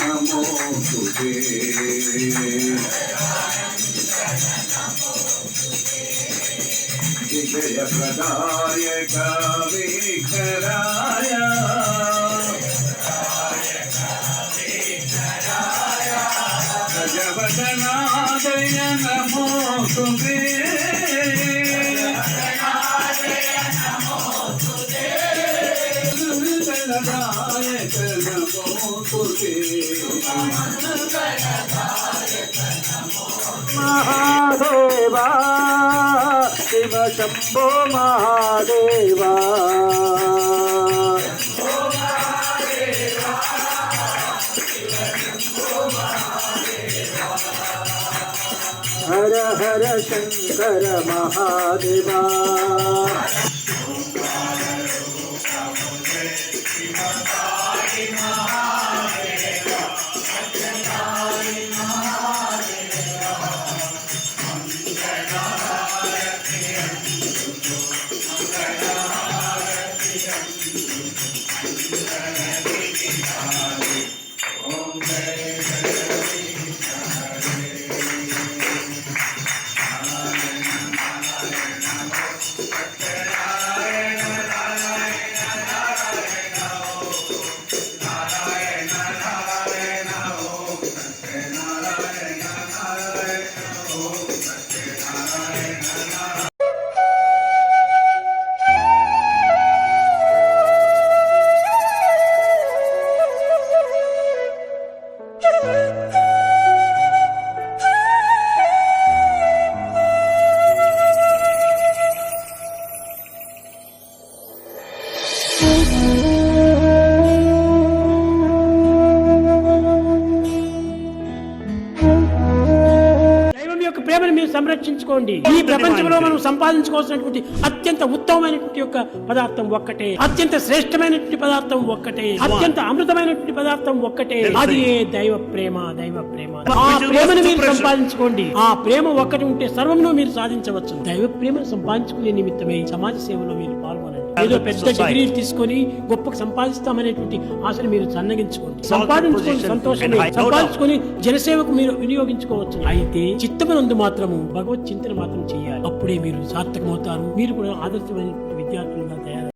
నమో విజయ ప్రదాయ కవికరాయ గజవదనాదయ నమో సుగ్రీ ಗಣದಾಯಕನ ಮೋಕುತೆ ಮಹಾದೇವಾ ಶಿವ ಶಂಭೋ ಮಹಾದೇವಾ ಹರ ಹರ ಶಂಕರ ಮಹಾದೇವಾ మహాదేవా దైవం యొక్క ప్రేమను మీరు సంరక్షించుకోండి. ఈ ప్రపంచంలో మనం సంపాదించుకోవాల్సినటువంటి అత్యంత ఉత్తమమైనటువంటి యొక్క పదార్థం ఒక్కటే. అత్యంత శ్రేష్టమైనటువంటి పదార్థం ఒక్కటే. అత్యంత అమృతమైనటువంటి పదార్థం ఒక్కటే. అది ఏ దైవ ప్రేమ దైవ ప్రేమ. ఆ ప్రేమను మీరు సంపాదించుకోండి. ఆ ప్రేమ ఒక్కటి ఉంటే సర్వమును మీరు సాధించవచ్చు. దైవ ప్రేమను సంపాదించుకునే నిమిత్తమై సమాజ సేవలో మీరు పాల్గొనండి. ఏదో పెద్ద డిగ్రీ తీసుకొని గొప్ప సంపాదిస్తామనేటువంటి ఆశను మీరు సన్నగించుకోండి సంపాదించుకోండి సంతోషమే. సంపాదించుకొని జనసేవకు మీరు వినియోగించుకోవచ్చు. అయితే చిత్తమనందు మాత్రము భగవత్ చింతన మాత్రం చేయాలి. అప్పుడే మీరు సార్థకమవుతారు. మీరు కూడా ఆదర్శమైన